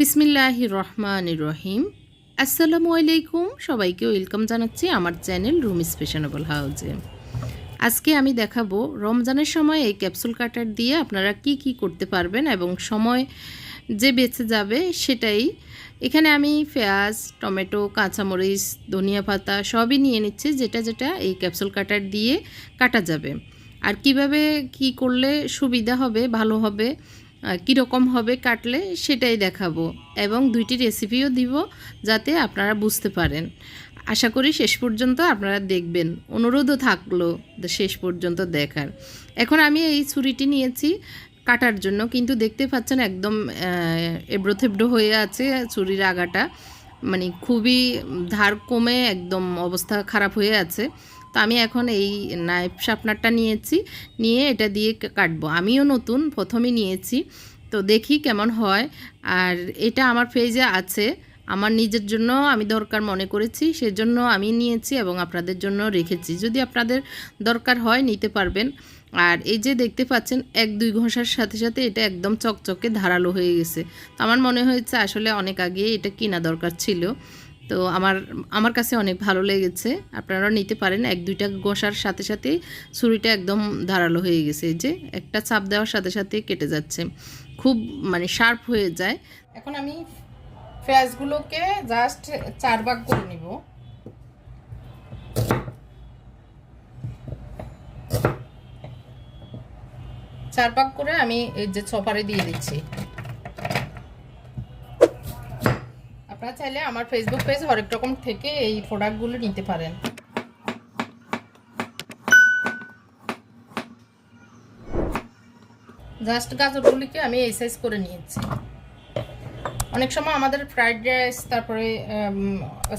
বিসমিল্লাহ রহমান রহিম। আসসালামু আলাইকুম। সবাইকে ওয়েলকাম জানাচ্ছি আমার চ্যানেল রুমিস ফ্যাশনেবল হাউজে। আজকে আমি দেখাবো রমজানের সময় এই ক্যাপসুল কাটার দিয়ে আপনারা কি কি করতে পারবেন এবং সময় যে বেঁচে যাবে সেটাই। এখানে আমি পেঁয়াজ, টমেটো, কাঁচামরিচ, ধনিয়া পাতা সবই নিয়ে নিচ্ছি, যেটা যেটা এই ক্যাপসুল কাটার দিয়ে কাটা যাবে। আর কীভাবে কি করলে সুবিধা হবে, ভালো হবে কীরকম হবে কাটলে সেটাই দেখাবো এবং দুইটি রেসিপিও দিব যাতে আপনারা বুঝতে পারেন। আশা করি শেষ পর্যন্ত আপনারা দেখবেন। অনুরোধও থাকল শেষ পর্যন্ত দেখার। এখন আমি এই ছুরিটি নিয়েছি কাটার জন্য, কিন্তু দেখতে পাচ্ছেন একদম এবড়ো থেবড়ো হয়ে আছে ছুরির আগাটা। মানে খুবই ধার কমে একদম অবস্থা খারাপ হয়ে আছে। তো আমি এখন এই নাইফ শার্পনারটা নিয়েছি, নিয়ে এটা দিয়ে কাটবো। আমিও নতুন প্রথমে নিয়েছি। তো দেখি কেমন হয়। আর এটা আমার পেজে আছে। আমার নিজের জন্য আমি দরকার মনে করেছি, সেজন্য আমি নিয়েছি এবং আপনাদের জন্য রেখেছি। যদি আপনাদের দরকার হয় নিতে পারবেন। আর এই যে দেখতে পাচ্ছেন, এক দুই ঘষার সাথে সাথে এটা একদম চকচকে ধারালো হয়ে গেছে। তো আমার মনে হয়েছে আসলে অনেক আগে এটা কিনা দরকার ছিল। তো আমার আমার কাছে অনেক ভালো লেগেছে। আপনারাও নিতে পারেন। এক, দুইটা ঘষার সাথে সাথেই ছুরিটা একদম ধারালো হয়ে গেছে। যে একটা চাপ দেওয়ার সাথে সাথে কেটে যাচ্ছে। খুব মানে শার্প হয়ে যায়। এখন আমি পেঁয়াজগুলোকে জাস্ট চার ভাগ করে নিব। চার ভাগ করে আমি এই যে চপারে দিয়ে দিচ্ছি। আপনারা চাইলে আমার ফেসবুক পেজ হরেক রকম থেকে এই প্রোডাক্টগুলো নিতে পারেন। জাস্ট গাজরগুলিকে আমি এই সাইজ করে নিয়েছি। অনেক সময় আমাদের ফ্রাইড রাইস তারপরে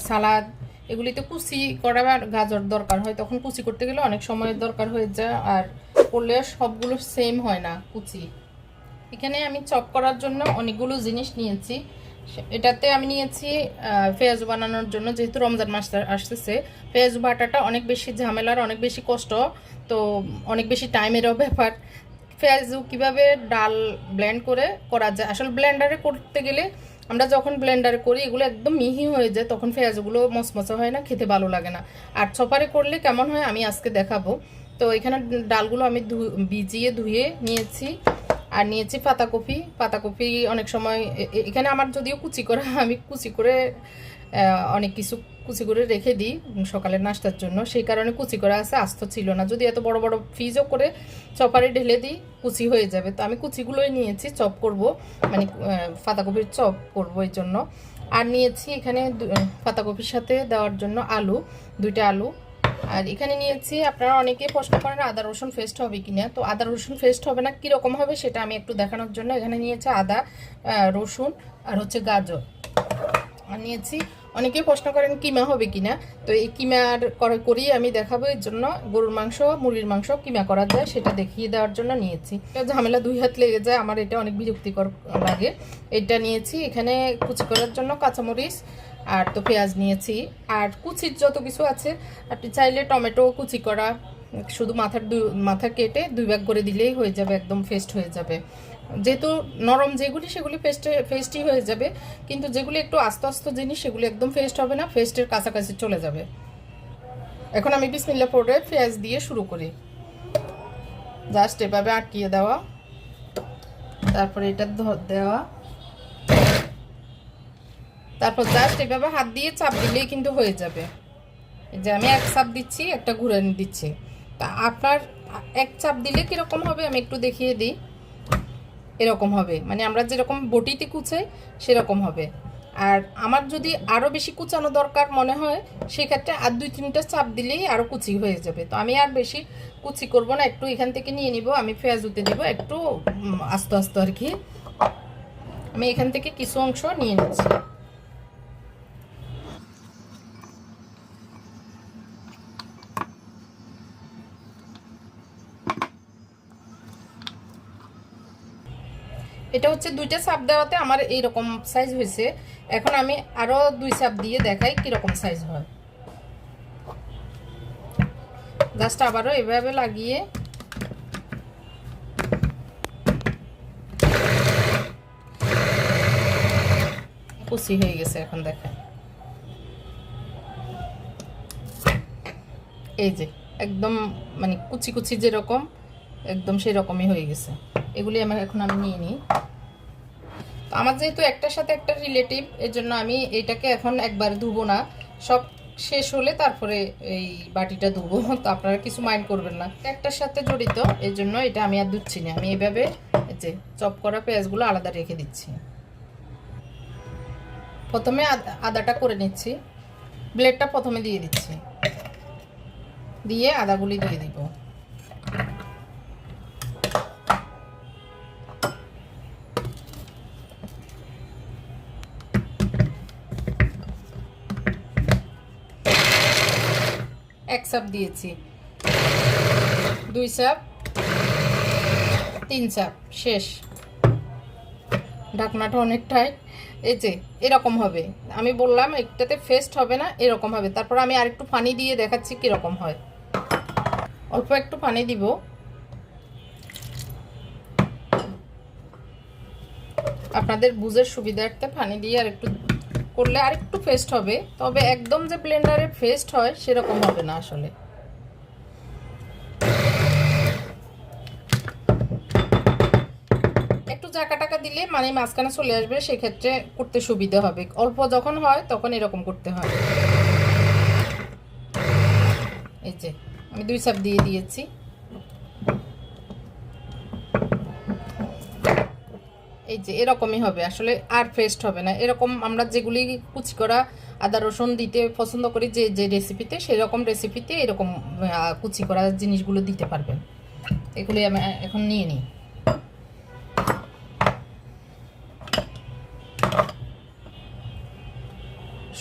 সালাদ এগুলিতে কুচি করাবার গাজর দরকার হয়, তখন কুচি করতে গেলে অনেক সময় দরকার হয়ে যায়, আর করলে সবগুলো সেম হয় না, কুচি। এখানে আমি চপ করার জন্য অনেকগুলো জিনিস নিয়েছি। এটাতে আমি নিয়েছি পেঁয়াজ বানানোর জন্য, যেহেতু রমজান মাস আসতেছে, পেঁয়াজ বাটাটা অনেক বেশি ঝামেলার, অনেক বেশি কষ্ট, তো অনেক বেশি টাইমেরও ব্যাপার। পেঁয়াজু কীভাবে ডাল ব্লেন্ড করে করা যায়, আসলে ব্লেন্ডারে করতে গেলে আমরা যখন ব্লেন্ডারে করি, এগুলো একদম মিহি হয়ে যায়, তখন পেঁয়াজগুলো মচমচা হয় না, খেতে ভালো লাগে না। আর চপারে করলে কেমন হয়, আমি আজকে দেখাবো। তো এখানে ডালগুলো আমি ভিজিয়ে ধুয়ে নিয়েছি। আর নিয়েছি পাতাকপি। পাতাকপি অনেক সময় এখানে আমার যদিও কুচি করা, আমি কুচি করে অনেক কিছু কুচি করে রেখে দিই সকালের নাস্তার জন্য। সেই কারণে কুচি করা আছে, আস্ত ছিল না। যদি এত বড় বড় ফ্রিজও করে চপারে ঢেলে দিই, কুচি হয়ে যাবে। তো আমি কুচিগুলোই নিয়েছি, চপ করব। মানে পাতাকপির চপ করব এই জন্য। আর নিয়েছি এখানে পাতাকপির সাথে দেওয়ার জন্য আলু, দুইটা আলু। আর এখানে নিয়েছি, আপনারা অনেকে প্রশ্ন করেন আদা, রসুন ফেস্ট হবে কিনা। তো আদা, রসুন ফেস্ট হবে না, কীরকম হবে সেটা আমি একটু দেখানোর জন্য। এখানে নিয়েছি আদা রসুন আর হচ্ছে গাজর। আর নিয়েছি, অনেকেই প্রশ্ন করেন কিমা হবে কিনা। তো এই কিমার করে, করেই আমি দেখাবো, এর জন্য গরুর মাংস, মুরগির মাংস কিমা করা যায় সেটা দেখিয়ে দেওয়ার জন্য নিয়েছি। ঝামেলা দুই হাত লেগে যায়, আমার এটা অনেক বিরক্তিকর লাগে। এটা নিয়েছি, এখানে কুচি করার জন্য কাঁচামরিচ আর তো পেঁয়াজ নিয়েছি। আর কুচির যত কিছু আছে, আপনি চাইলে টমেটো, কুচি করা, শুধু মাথার মাথা কেটে দুই ভাগ করে দিলেই হয়ে যাবে, একদম ফেস্ট হয়ে যাবে। যেহেতু নরম যেগুলি, সেগুলি পেস্টে ফেস্টই হয়ে যাবে, কিন্তু যেগুলি একটু আস্তে আস্তে জিনিস, সেগুলি একদম ফেস্ট হবে না ফেস্টের কাছাকাছি চলে যাবে। এখন আমি বিসমিল্লা পরে পেঁয়াজ দিয়ে শুরু করি। জাস্ট এভাবে আটকিয়ে দেওয়া। তারপরে এটা দেওয়া। তারপর জাস্ট এভাবে হাত দিয়ে চাপ দিলেই কিন্তু হয়ে যাবে। যে আমি এক চাপ দিচ্ছি, একটা ঘুরে দিচ্ছি। তা আপনার এক চাপ দিলে কীরকম হবে আমি একটু দেখিয়ে দিই। এরকম হবে। মানে আমরা যেরকম বটিতে কুচাই, সেরকম হবে। আর আমার যদি আরও বেশি কুচানো দরকার মনে হয়, সেক্ষেত্রে আর দুই তিনটা চাপ দিলেই আরও কুচি হয়ে যাবে। তো আমি আর বেশি কুচি করব না, একটু এখান থেকে নিয়ে নিব, আমি পেঁয়াজুতে দেব একটু আস্তে আস্তে আর কি। আমি এখান থেকে কিছু অংশ নিয়ে নিচ্ছি। এটা হচ্ছে দুইটা চাপ দেওয়াতে আমার এইরকম সাইজ হয়েছে। এখন আমি আরও দুই চাপ দিয়ে দেখাই কীরকম সাইজ হয়। জাস্ট আবারও এভাবে লাগিয়ে। কুচি হয়ে গেছে এখন দেখেন। এই যে, একদম মানে কুচি কুচি যেরকম, একদম সেই রকমই হয়ে গেছে। এগুলি আমার এখন আমি নিয়ে নিই। তো আমার যেহেতু একটার সাথে একটা রিলেটিভ এর জন্য আমি এটাকে এখন একবার ধুবো না। সব শেষ হলে তারপরে এই বাটিটা ধুবো। তো আপনারা কিছু মাইন্ড করবেন না। একটার সাথে জড়িত এর জন্য এটা আমি আর ধুচ্ছি না। আমি এভাবে যে চপ করা পেঁয়াজগুলো আলাদা রেখে দিচ্ছি। প্রথমে আদা- আদাটা করে নিচ্ছি। ব্লেডটা প্রথমে দিয়ে দিচ্ছি। দিয়ে আদাগুলি দিয়ে দিব। চাপ দিয়েছি। দুই চাপ তিন চাপ শেষ। ঢাকনাটা অনেকটাই এই যে, এরকম হবে। আমি বললাম, একটাতে ফেস্ট হবে না, এরকম হবে। তারপর আমি আরেকটু পানি দিয়ে দেখাচ্ছি কীরকম হয়। অল্প একটু পানি দিব। আপনাদের বুঝের সুবিধার্থে পানি দিয়ে আর একটু করলে আর একটু ফেস্ট হবে, তবে একদম যে ব্লেন্ডারে ফেস্ট হয় সেরকম হবে না আসলে। একটু জাকা টাকা দিলে মানে মাঝখানে চলে আসবে, সেক্ষেত্রে করতে সুবিধা হবে। অল্প যখন হয় তখন এরকম করতে হয়। এই যে, আমি দুই চাপ দিয়ে দিয়েছি। এই যে এরকমই হবে, আসলে আর ফেস্ট হবে না। এরকম আমরা যেগুলি কুচি করা আদা রসুন দিতে পছন্দ করি, যে যে রেসিপিতে সেরকম রেসিপিতে এরকম কুচি করা জিনিসগুলো দিতে পারবেন। এগুলি আমি এখন নিয়ে নিই।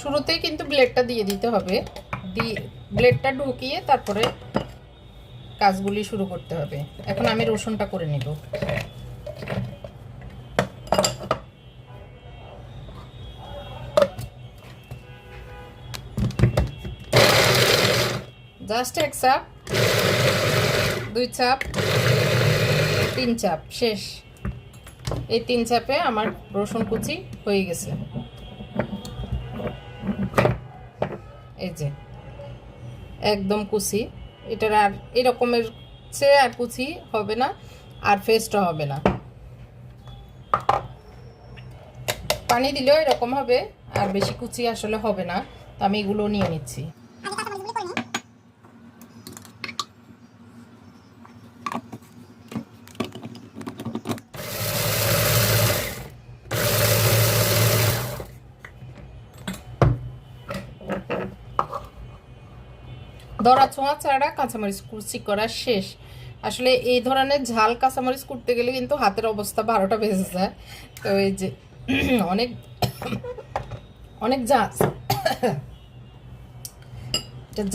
শুরুতেই কিন্তু ব্লেডটা দিয়ে দিতে হবে। দিয়ে ব্লেডটা ঢুকিয়ে তারপরে কাজগুলি শুরু করতে হবে। এখন আমি রসুনটা করে নিব। জাস্ট এক চাপ, দুই চাপ, তিন চাপ, শেষ। এই তিন চাপে আমার রসুন কুচি হয়ে গেছে। এই যে, একদম কুচি। এটার আর এরকমের চেয়ে আর কুচি হবে না, আর ফেস্টও হবে না। পানি দিলেও এরকম হবে, আর বেশি কুচি আসলে হবে না, তো আমি এগুলো নিয়ে নিচ্ছি। দরা ছোঁয়া ছাড়া কাঁচামরিচ কুচি করা শেষ। আসলে এই ধরনের ঝাল কাঁচামরিচ করতে গেলে কিন্তু হাতের অবস্থা বারোটা বেজে যায়। তো এই যে অনেক অনেক জাহাজ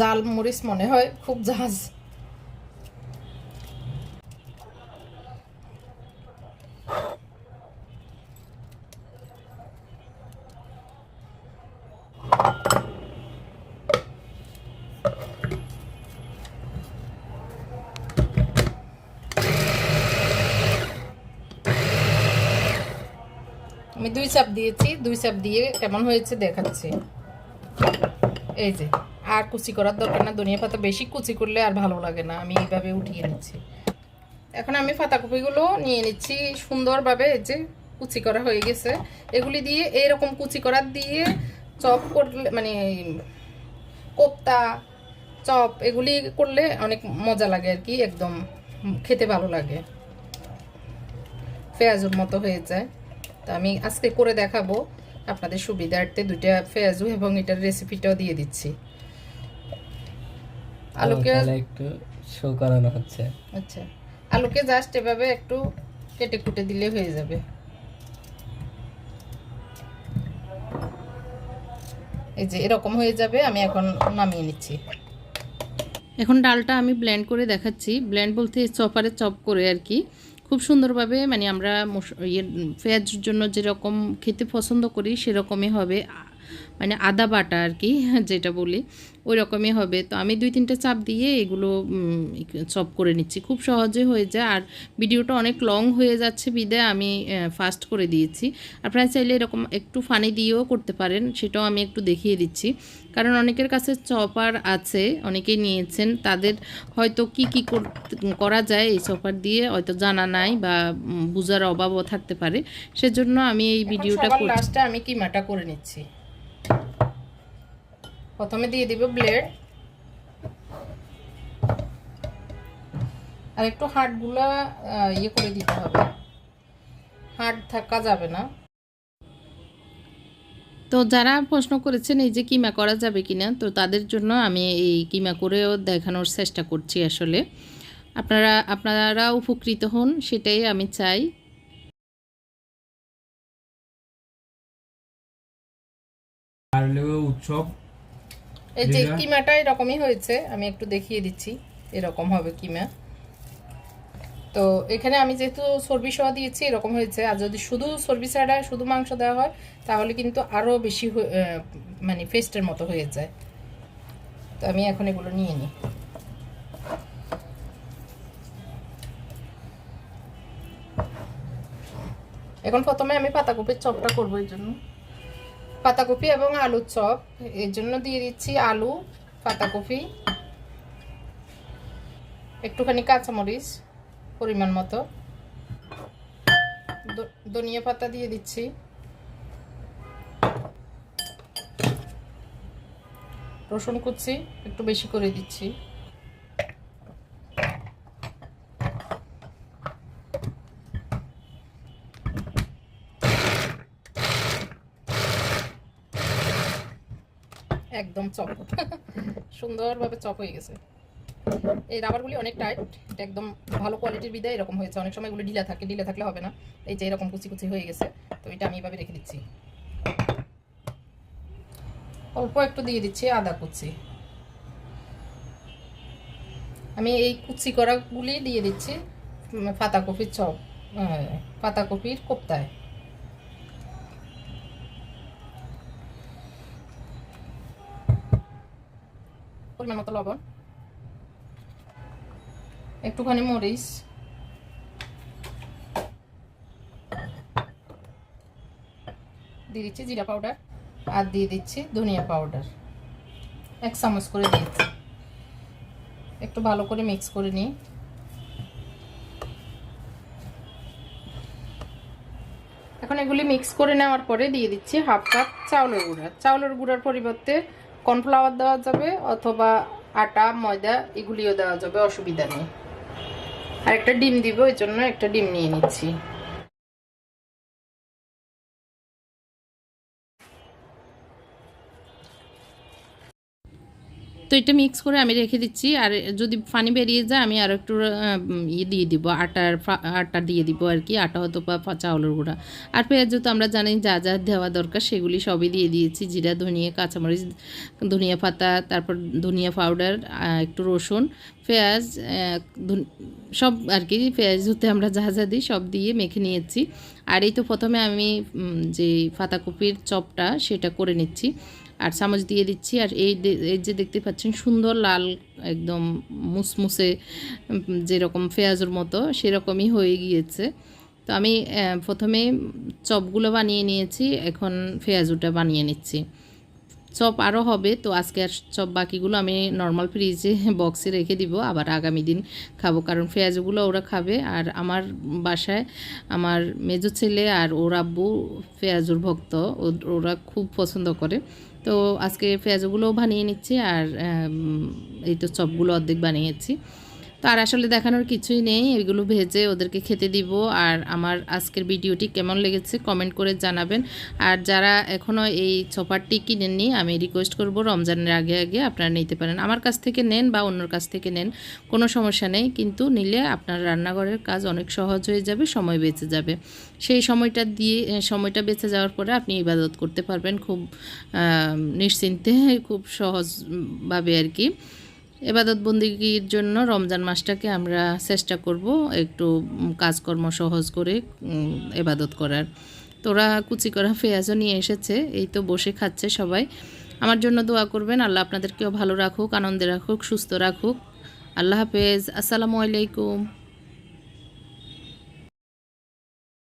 জাল মরিচ মনে হয়, খুব ঝাঁজ। দুই চাপ দিয়েছি, দুই চাপ দিয়ে কেমন হয়েছে দেখাচ্ছি। এই যে, আর কুচি করার দরকার না, ধনিয়া পাতা বেশি কুচি করলে আর ভালো লাগে না, আমি এইভাবে উঠিয়ে নিচ্ছি। এখন আমি পাতাকপিগুলো নিয়ে নিচ্ছি, সুন্দরভাবে এই যে কুচি করা হয়ে গেছে। এগুলি দিয়ে এইরকম কুচি করার দিয়ে চপ করলে মানে কোপ্তা, চপ, এগুলি করলে অনেক মজা লাগে আর কি, একদম খেতে ভালো লাগে। পেঁয়াজুর মতো হয়ে যায়। তো আমি আজকে করে দেখাবো। আপনাদের সুবিধার্থে দুইটা পেঁয়াজু এবং এটার রেসিপিটাও দিয়ে দিচ্ছি। আলুকে একটু শো করানো হচ্ছে। আচ্ছা। আলুকে জাস্ট এভাবে একটু কেটে কুটে দিলে হয়ে যাবে। এই যে এরকম হয়ে যাবে আমি এখন নামিয়ে নিচ্ছি। এখন ডালটা আমি ব্লেন্ড করে দেখাচ্ছি। ব্লেন্ড বলতে চপারে চপ করে আর কি। খুব সুন্দরভাবে মানে আমরা মশ- ইয়ে পেঁয়াজের জন্য যেরকম খেতে পছন্দ করি সেরকমই হবে। মানে আদা বাটা আর কি যেটা বলি ওই রকমই হবে। তো আমি দুই তিনটা চাপ দিয়ে এগুলো চপ করে নিচ্ছি। খুব সহজে হয়ে যায়। আর ভিডিওটা অনেক লং হয়ে যাচ্ছে বিদে আমি ফাস্ট করে দিয়েছি। আপনারা চাইলে এরকম একটু ফানি দিয়েও করতে পারেন সেটাও আমি একটু দেখিয়ে দিচ্ছি। কারণ অনেকের কাছে চপার আছে অনেকেই নিয়েছেন। তাদের হয়তো কি কি করা যায় এই চপার দিয়ে হয়তো জানা নাই বা বুঝার অভাবও থাকতে পারে। সেজন্য আমি এই ভিডিওটা আমি কিমাটা করে নিচ্ছি? প্রথমে দিয়ে দিব ব্লেড। আর একটু হাড়গুলা আহ, ইয়ে করে দিতে হবে। হাড় থাকা যাবে না। তো যারা প্রশ্ন করেছেন এই যে কিমা করা যাবে কিনা তো তাদের জন্য আমি এই কিমা করেও দেখানোর চেষ্টা করছি আসলে। আপনারা আপনারা উপকৃত হন সেটাই আমি চাই। উৎসব এই যে কিমাটা এরকমই হয়েছে আমি একটু দেখিয়ে দিচ্ছি এরকম হবে কিমা। তো এখানে আমি যেহেতু সর্বি সহ দিয়েছি এরকম হয়েছে। আর যদি শুধু সর্বি ছাড়া শুধু মাংস দেওয়া হয় তাহলে কিন্তু আরও বেশি মানে ফেস্টের মতো হয়ে যায়। তো আমি এখন এগুলো নিয়ে নিই। এখন প্রথমে আমি পাতাকপির চপটা করব এই জন্য। পাতাকপি এবং আলুর চপ। এর জন্য দিয়ে দিচ্ছি আলু, পাতাকপি, একটুখানি কাঁচামরিচ, পরিমাণ মতো। ধনিয়া পাতা দিয়ে দিচ্ছি। রসুন কুচি একটু বেশি করে দিচ্ছি। একদম চপ সুন্দরভাবে চপ হয়ে গেছে। এই রাবারগুলি অনেক টাইট, এটা একদম ভালো কোয়ালিটির বিদায়, এরকম হয়েছে। অনেক সময় এগুলো ঢিলা থাকে, ঢিলা থাকলে হবে না। এই যে এরকম কুচি কুচি হয়ে গেছে, তো এটা আমি এভাবে রেখে দিচ্ছি। অল্প একটু দিয়ে দিচ্ছি আদা কুচি। আমি এই কুচি করাগুলি দিয়ে দিচ্ছি পাতাকপির চপ পাতাকপির কোপ্তায়। পরিমাণ মতো লবণ, একটুখানি মরিচ, দিয়ে দিচ্ছি জিরা পাউডার আর দিয়ে দিচ্ছি ধনিয়া পাউডার। এক চামচ করে দিয়েছি। একটু ভালো করে মিক্স করে নিই। এখন এগুলি মিক্স করে নেওয়ার পরে দিয়ে দিচ্ছি হাফ কাপ চাউলের গুঁড়া। চাউলের গুঁড়ার পরিবর্তে কর্নফ্লাওয়ার দেওয়া যাবে অথবা আটা, ময়দা এগুলিও দেওয়া যাবে, অসুবিধা নেই। আর একটা ডিম দিব ওই জন্য একটা ডিম নিয়ে নিচ্ছি। তো এটা মিক্স করে আমি রেখে দিচ্ছি। আর যদি পানি বেরিয়ে যায়, আমি আর একটু ইয়ে দিয়ে দিব। আটার আটা দিয়ে দিব আর কি, আটা হতো বা চাউলের গুঁড়া। আর পেঁয়াজ তো আমরা জানি, যা যা দেওয়া দরকার সেগুলি সবই দিয়ে দিয়েছি। জিরা, ধনিয়া, কাঁচামরিচ, ধনিয়া পাতা, তারপর ধনিয়া পাউডার একটু রসুন, পেঁয়াজ সব আর কি, পেঁয়াজ হতে আমরা যা যা দিই সব দিয়ে মেখে নিয়েছি। আর এই তো প্রথমে আমি যে পাতাকপির চপটা সেটা করে নিচ্ছি। আর চামচ দিয়ে দিচ্ছি। আর এই যে দেখতে পাচ্ছেন, সুন্দর লাল একদম মুসমুসে, যেরকম পেঁয়াজের মতো, সেরকমই হয়ে গিয়েছে। তো আমি প্রথমে চপগুলো বানিয়ে নিয়েছি, এখন ফেয়াজুটা বানিয়ে নিচ্ছি। চপ আরও হবে, তো আজকে আর চপ বাকিগুলো আমি নর্মাল ফ্রিজে বক্সে রেখে দিব, আবার আগামী দিন খাব। কারণ পেঁয়াজগুলো ওরা খাবে, আর আমার বাসায় আমার মেজো ছেলে আর ওর আব্বু পেঁয়াজুর ভক্ত ওরা খুব পছন্দ করে। তো আজকে পেঁয়াজগুলোও বানিয়ে নিচ্ছি, আর এই তো চপগুলো অর্ধেক বানিয়েছি। আর আসলে দেখানোর কিছুই নেই। এগুলো ভেজে ওদেরকে খেতে দিব। আর আমার আজকের ভিডিওটি কেমন লেগেছে কমেন্ট করে জানাবেন। আর যারা এখনও এই চপারটি কিনেননি, আমি রিকোয়েস্ট করব রমজানের আগে আগে আপনারা নিতে পারেন। আমার কাছ থেকে নেন বা অন্যর কাছ থেকে নেন, কোনো সমস্যা নেই। কিন্তু নিলে আপনার রান্নাঘরের কাজ অনেক সহজ হয়ে যাবে, সময় বেঁচে যাবে। সেই সময়টা দিয়ে সময়টা বেঁচে যাওয়ার পরে আপনি ইবাদত করতে পারবেন। খুব নিশ্চিন্তে, খুব সহজভাবে আর কি। এবাদত বন্দিগির জন্য রমজান মাসটাকে আমরা চেষ্টা করব একটু কাজকর্ম সহজ করে এবাদত করার। তোরা কুচি করা পেঁয়াজও নিয়ে এসেছে, এই তো বসে খাচ্ছে সবাই। আমার জন্য দোয়া করবেন, আল্লাহ আপনাদেরকেও ভালো রাখুক, আনন্দে রাখুক, সুস্থ রাখুক। আল্লাহ হাফেজ, আসসালামু আলাইকুম।